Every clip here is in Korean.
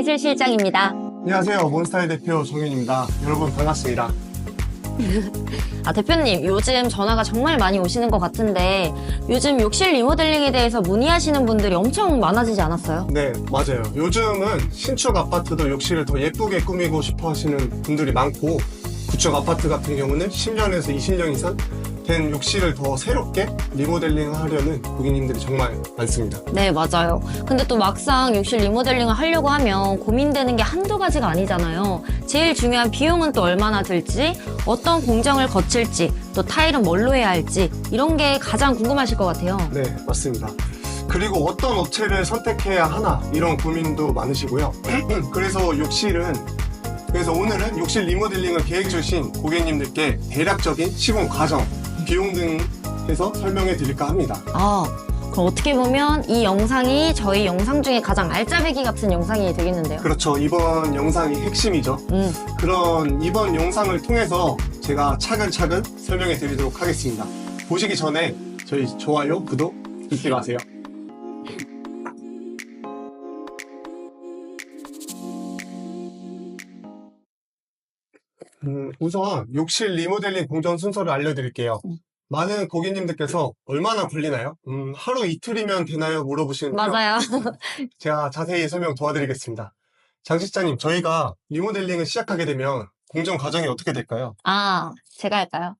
강희슬 실장입니다. 안녕하세요. 몬스타일 대표 정윤입니다. 여러분 반갑습니다. 아, 대표님, 요즘 전화가 정말 많이 오시는 것 같은데, 요즘 욕실 리모델링에 대해서 문의하시는 분들이 엄청 많아지지 않았어요? 네, 맞아요. 요즘은 신축 아파트도 욕실을 더 예쁘게 꾸미고 싶어 하시는 분들이 많고, 구축 아파트 같은 경우는 10년에서 20년 이상 된 욕실을 더 새롭게 리모델링 하려는 고객님들이 정말 많습니다. 네, 맞아요. 근데 또 막상 욕실 리모델링을 하려고 하면 고민되는 게 한두 가지가 아니잖아요. 제일 중요한 비용은 또 얼마나 들지, 어떤 공정을 거칠지, 또 타일은 뭘로 해야 할지, 이런 게 가장 궁금하실 것 같아요. 네, 맞습니다. 그리고 어떤 업체를 선택해야 하나 이런 고민도 많으시고요. 그래서 욕실은 그래서 오늘은 욕실 리모델링을 계획 중이신 고객님들께 대략적인 시공 과정, 비용 등 해서 설명해 드릴까 합니다. 아, 그럼 어떻게 보면 이 영상이 저희 영상 중에 가장 알짜배기 같은 영상이 되겠는데요. 그렇죠. 이번 영상이 핵심이죠. 음, 그런 이번 영상을 통해서 제가 차근차근 설명해 드리도록 하겠습니다. 보시기 전에 저희 좋아요, 구독 잊지 마세요. 음, 우선 욕실 리모델링 공정 순서를 알려드릴게요. 음. 많은 고객님들께서 얼마나 걸리나요? 음, 하루 이틀이면 되나요? 물어보시는데요. 맞아요. 제가 자세히 설명 도와드리겠습니다. 장 실장님, 저희가 리모델링을 시작하게 되면 공정 과정이 어떻게 될까요? 아, 제가 할까요?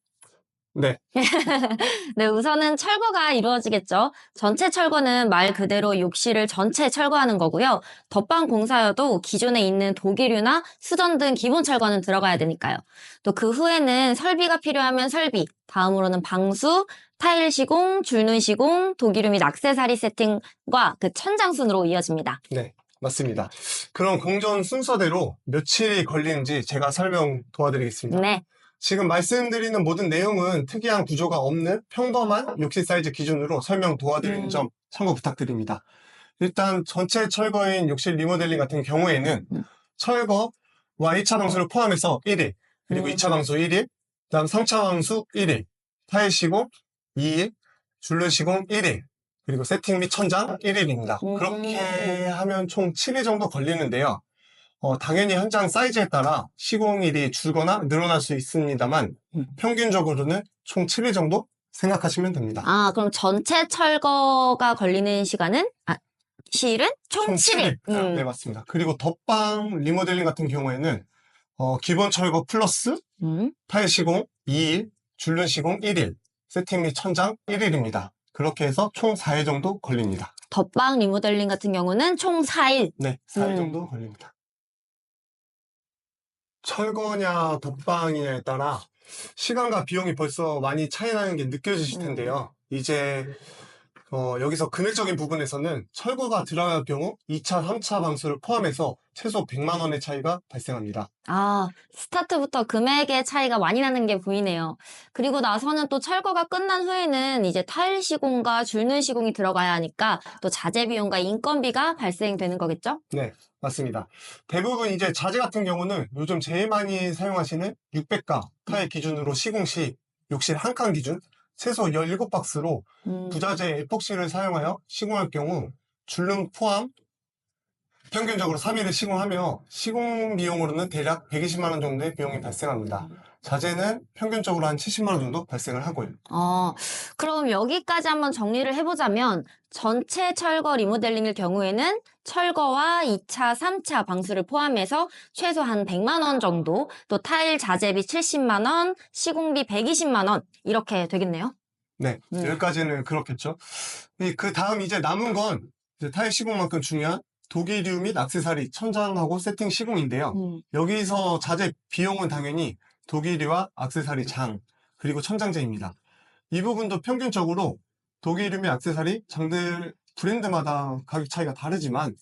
네, 네, 우선은 철거가 이루어지겠죠. 전체 철거는 말 그대로 욕실을 전체 철거하는 거고요. 덧방 공사여도 기존에 있는 도기류나 수전 등 기본 철거는 들어가야 되니까요. 또 그 후에는 설비가 필요하면 설비, 다음으로는 방수, 타일 시공, 줄눈 시공, 도기류 및 악세사리 세팅과 그 천장 순으로 이어집니다. 네, 맞습니다. 그럼 공정 순서대로 며칠이 걸리는지 제가 설명 도와드리겠습니다. 네, 지금 말씀드리는 모든 내용은 특이한 구조가 없는 평범한 욕실 사이즈 기준으로 설명 도와드리는 음. 점 참고 부탁드립니다. 일단 전체 철거인 욕실 리모델링 같은 경우에는 음. 철거와 1차 방수를 포함해서 1일, 그리고 음. 2차 방수 1일, 그다음 3차 방수 1일, 타일 시공 2일, 줄눈 시공 1일, 그리고 세팅 및 천장 1일입니다. 음. 그렇게 하면 총 7일 정도 걸리는데요. 어, 당연히 현장 사이즈에 따라 시공일이 줄거나 늘어날 수 있습니다만 음. 평균적으로는 총 7일 정도 생각하시면 됩니다. 아, 그럼 전체 철거가 걸리는 시간은, 아, 시일은 총, 총 7일. 7일. 음. 네, 맞습니다. 그리고 덧방 리모델링 같은 경우에는 어, 기본 철거 플러스 음. 타일 시공 2일, 줄눈 시공 1일, 세팅 및 천장 1일입니다. 그렇게 해서 총 4일 정도 걸립니다. 덧방 리모델링 같은 경우는 총 4일. 네, 4일 음. 정도 걸립니다. 철거냐 덧방이냐에 따라 시간과 비용이 벌써 많이 차이 나는 게 느껴지실 음. 텐데요. 이제 어, 여기서 금액적인 부분에서는 철거가 들어갈 경우 2차, 3차 방수를 포함해서 최소 100만 원의 차이가 발생합니다. 아, 스타트부터 금액의 차이가 많이 나는 게 보이네요. 그리고 나서는 또 철거가 끝난 후에는 이제 타일 시공과 줄눈 시공이 들어가야 하니까 또 자재 비용과 인건비가 발생되는 거겠죠? 네, 맞습니다. 대부분 이제 자재 같은 경우는 요즘 제일 많이 사용하시는 600가 타일 기준으로 시공 시 욕실 한 칸 기준 최소 17박스로 음, 부자재 에폭시를 사용하여 시공할 경우 줄눈 포함 평균적으로 3일을 시공하며 시공 비용으로는 대략 120만 원 정도의 비용이 발생합니다. 자재는 평균적으로 한 70만 원 정도 발생을 하고요. 어, 그럼 여기까지 한번 정리를 해보자면 전체 철거 리모델링일 경우에는 철거와 2차, 3차 방수를 포함해서 최소 한 100만 원 정도, 또 타일 자재비 70만 원, 시공비 120만 원 이렇게 되겠네요. 네, 음. 여기까지는 그렇겠죠. 이그 다음 이제 남은 건 이제 타일 시공만큼 중요한 도기류 및 악세사리, 천장하고 세팅 시공인데요. 음. 여기서 자재 비용은 당연히 도기류와 악세사리 장, 그리고 천장재입니다. 이 부분도 평균적으로 및 악세사리 장들 브랜드마다 가격 차이가 다르지만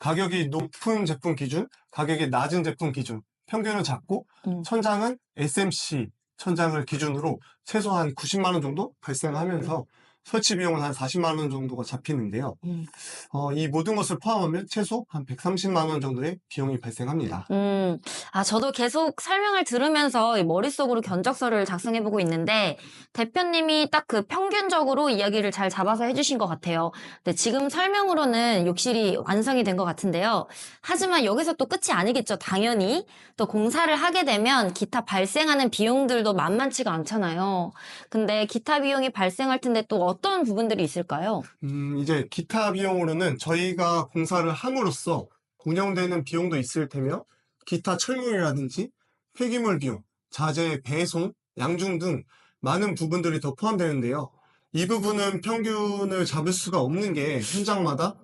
가격이 높은 제품 기준, 가격이 낮은 제품 기준, 평균을 잡고 음. 천장은 SMC 천장을 기준으로 최소한 90만 원 정도 발생하면서 설치 비용은 한 40만 원 정도가 잡히는데요. 음. 어, 이 모든 것을 포함하면 최소 한 130만 원 정도의 비용이 발생합니다. 음, 아, 저도 계속 설명을 들으면서 이 머릿속으로 견적서를 작성해보고 있는데, 대표님이 딱 그 평균적으로 이야기를 잘 잡아서 해주신 것 같아요. 근데 지금 설명으로는 욕실이 완성이 된 것 같은데요. 하지만 여기서 또 끝이 아니겠죠, 당연히. 또 공사를 하게 되면 기타 발생하는 비용들도 만만치가 않잖아요. 근데 기타 비용이 발생할 텐데 또 어떤 부분들이 있을까요? 음, 이제 기타 비용으로는 저희가 공사를 함으로써 운영되는 비용도 있을 테며 기타 철물이라든지 폐기물 비용, 자재 배송, 양중 등 많은 부분들이 더 포함되는데요. 이 부분은 평균을 잡을 수가 없는 게 현장마다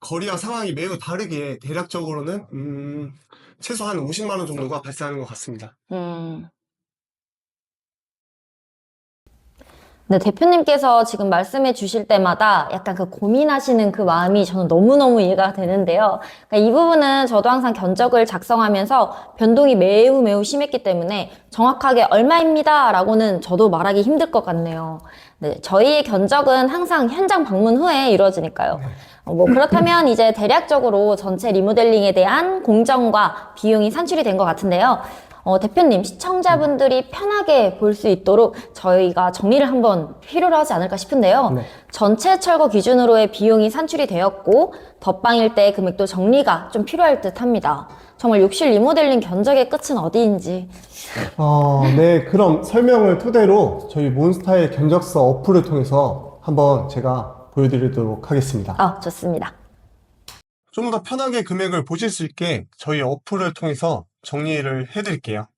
거리와 상황이 매우 다르게 대략적으로는 음, 최소 한 50만 원 정도가 발생하는 것 같습니다. 음. 네, 대표님께서 지금 말씀해 주실 때마다 약간 그 고민하시는 그 마음이 저는 너무너무 이해가 되는데요. 그러니까 이 부분은 저도 항상 견적을 작성하면서 변동이 매우 매우 심했기 때문에 정확하게 얼마입니다 라고는 저도 말하기 힘들 것 같네요. 네, 저희의 견적은 항상 현장 방문 후에 이루어지니까요. 어, 뭐 그렇다면 이제 대략적으로 전체 리모델링에 대한 공정과 비용이 산출이 된 것 같은데요. 어, 대표님, 시청자분들이 편하게 볼 수 있도록 저희가 정리를 한번 필요로 하지 않을까 싶은데요. 네. 전체 철거 기준으로의 비용이 산출이 되었고, 덧방일 때 금액도 정리가 좀 필요할 듯 합니다. 정말 욕실 리모델링 견적의 끝은 어디인지. 어, 네, 그럼 설명을 토대로 저희 몬스타의 견적서 어플을 통해서 한번 제가 보여드리도록 하겠습니다. 아, 좋습니다. 좀 더 편하게 금액을 보실 수 있게 저희 어플을 통해서 정리를 해드릴게요.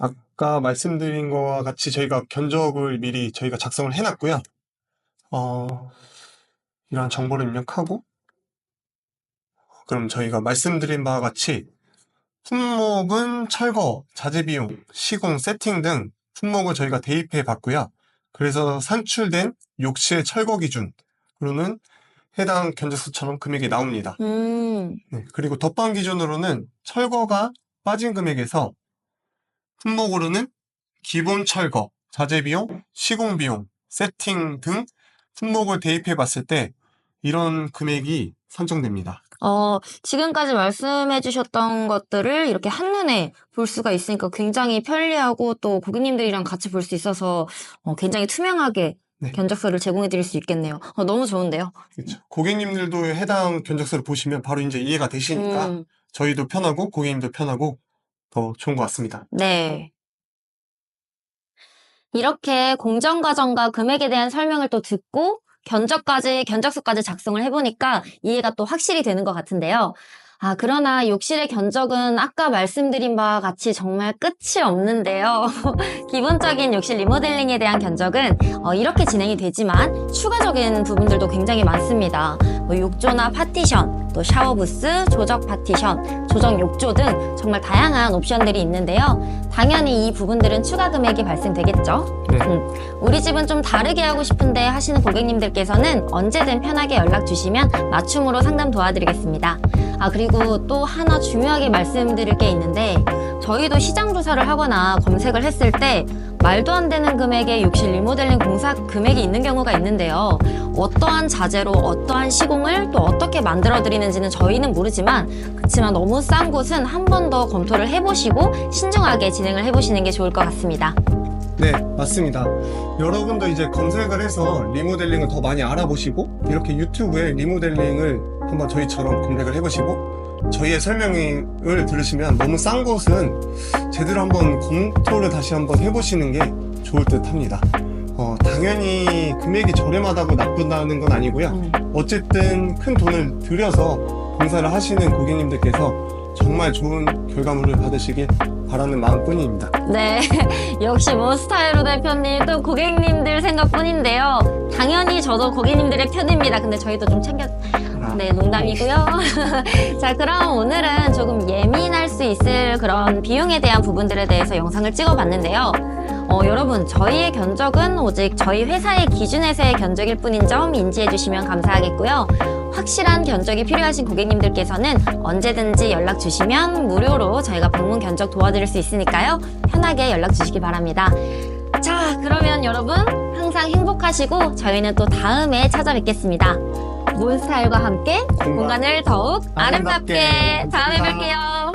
아까 말씀드린 것과 같이 저희가 견적을 미리 저희가 작성을 해놨고요. 어, 이런 정보를 입력하고, 그럼 저희가 말씀드린 바와 같이 품목은 철거, 자재 비용, 시공, 세팅 등 품목을 저희가 대입해 봤고요. 그래서 산출된 욕실 철거 기준으로는 해당 견적서처럼 금액이 나옵니다. 음, 네, 그리고 덧방 기준으로는 철거가 빠진 금액에서 품목으로는 기본 철거, 자재 비용, 시공 비용, 세팅 등 품목을 대입해 봤을 때 이런 금액이 산정됩니다. 어, 지금까지 말씀해 주셨던 것들을 이렇게 한눈에 볼 수가 있으니까 굉장히 편리하고 또 고객님들이랑 같이 볼 수 있어서 어, 굉장히 투명하게 네. 견적서를 제공해 드릴 수 있겠네요. 어, 너무 좋은데요. 그렇죠. 고객님들도 해당 견적서를 보시면 바로 이제 이해가 되시니까 음, 저희도 편하고 고객님도 편하고 더 좋은 것 같습니다. 네. 이렇게 공정 과정과 금액에 대한 설명을 또 듣고 견적까지, 견적서까지 작성을 해보니까 이해가 또 확실히 되는 것 같은데요. 아, 그러나 욕실의 견적은 아까 말씀드린 바와 같이 정말 끝이 없는데요. 기본적인 욕실 리모델링에 대한 견적은 어, 이렇게 진행이 되지만 추가적인 부분들도 굉장히 많습니다. 뭐 욕조나 파티션, 또 샤워 부스, 조적 파티션, 조정 욕조 등 정말 다양한 옵션들이 있는데요. 당연히 이 부분들은 추가 금액이 발생되겠죠. 네. 음, 우리 집은 좀 다르게 하고 싶은데 하시는 고객님들께서는 언제든 편하게 연락 주시면 맞춤으로 상담 도와드리겠습니다. 아, 그리고 또 하나 중요하게 말씀드릴 게 있는데, 저희도 시장 조사를 하거나 검색을 했을 때, 말도 안 되는 금액의 욕실 리모델링 공사 금액이 있는 경우가 있는데요. 어떠한 자재로 어떠한 시공을 또 어떻게 만들어 드리는지는 저희는 모르지만, 그렇지만 너무 싼 곳은 한 번 더 검토를 해보시고, 신중하게 진행을 해보시는 게 좋을 것 같습니다. 네, 맞습니다. 여러분도 이제 검색을 해서 리모델링을 더 많이 알아보시고 이렇게 유튜브에 리모델링을 한번 저희처럼 검색을 해보시고 저희의 설명을 들으시면 너무 싼 곳은 제대로 한번 검토를 다시 한번 해보시는 게 좋을 듯 합니다. 어, 당연히 금액이 저렴하다고 나쁘다는 건 아니고요. 음. 어쨌든 큰 돈을 들여서 공사를 하시는 고객님들께서 정말 좋은 결과물을 받으시길 바라는 마음뿐입니다. 네, 역시 몬스타이로 대표님 또 고객님들 생각뿐인데요. 당연히 저도 고객님들의 편입니다. 근데 저희도 좀 챙겨. 네, 농담이고요. 자, 그럼 오늘은 조금 예민할 수 있을 그런 비용에 대한 부분들에 대해서 영상을 찍어봤는데요. 어, 여러분, 저희의 견적은 오직 저희 회사의 기준에서의 견적일 뿐인 점 인지해 주시면 감사하겠고요. 확실한 견적이 필요하신 고객님들께서는 언제든지 연락 주시면 무료로 저희가 방문 견적 도와드릴 수 있으니까요. 편하게 연락 주시기 바랍니다. 자, 그러면 여러분 항상 행복하시고 저희는 또 다음에 찾아뵙겠습니다. 몬스타일과 함께 공간을 더욱 아름답게. 다음에. 뵐게요.